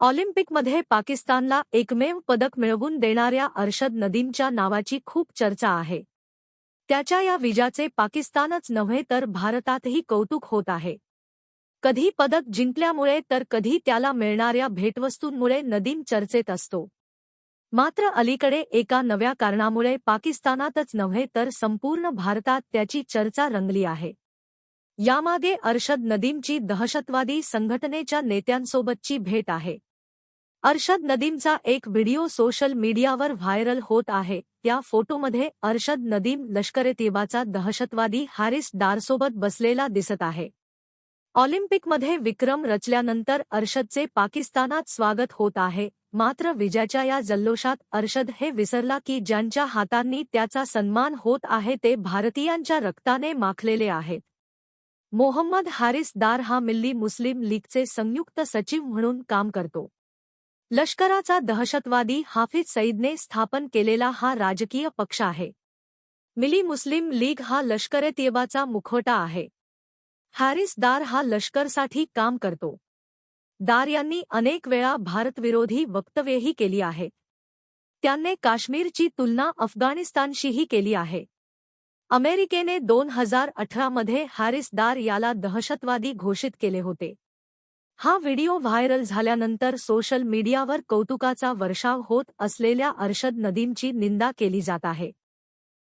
ऑलिम्पिकमध्ये पाकिस्तानला एकमेव पदक मिळवून देणाऱ्या अर्शद नदीमच्या नावाची खूप चर्चा आहे. त्याच्या या विजाचे पाकिस्तानच नव्हे तर भारतातही कौतुक होत आहे. कधी पदक जिंकल्यामुळे तर कधी त्याला मिळणाऱ्या भेटवस्तूंमुळे नदीम चर्चेत असतो. मात्र अलीकडे एका नव्या कारणामुळे पाकिस्तानातच नव्हे तर संपूर्ण भारतात त्याची चर्चा रंगली आहे. यामागे अर्शद नदीमची दहशतवादी संघटनेच्या नेत्यांसोबतची भेट आहे. अर्शद नदीमचा एक व्हिडिओ सोशल मीडियावर व्हायरल होत आहे. त्या फोटोमध्ये अर्शद नदीम लष्करे तेबाचा दहशतवादी हॅरिस डारसोबत बसलेला दिसत आहे. ऑलिम्पिकमध्ये विक्रम रचल्यानंतर अर्शदचे पाकिस्तानात स्वागत होत आहे. मात्र विजयाच्या या जल्लोषात अर्शद हे विसरला की ज्यांच्या हातांनी त्याचा सन्मान होत आहे ते भारतीयांच्या रक्ताने माखलेले आहेत. मोहम्मद हॅरिस दार हा मिल्ली मुस्लिम लीगचे संयुक्त सचिव म्हणून काम करतो. लष्कराचा दहशतवादी हाफिज सईदने स्थापन केलेला हा राजकीय पक्ष आहे. मिली मुस्लिम लीग हा लष्कर तेबाचा मुखवटा आहे. हॅरिस दार हा लष्करसाठी काम करतो. दार यांनी अनेक वेळा भारतविरोधी वक्तव्येही केली आहेत त्यांनी काश्मीरची तुलना अफगाणिस्तानशीही केली आहे. अमेरिकेने दोन हजार अठरामध्ये हॅरिस दार याला दहशतवादी घोषित केले होते. हा व्हिडिओ व्हायरल झाल्यानंतर सोशल मीडियावर कौतुकाचा वर्षाव होत असलेल्या अर्शद नदीमची निंदा केली जात आहे.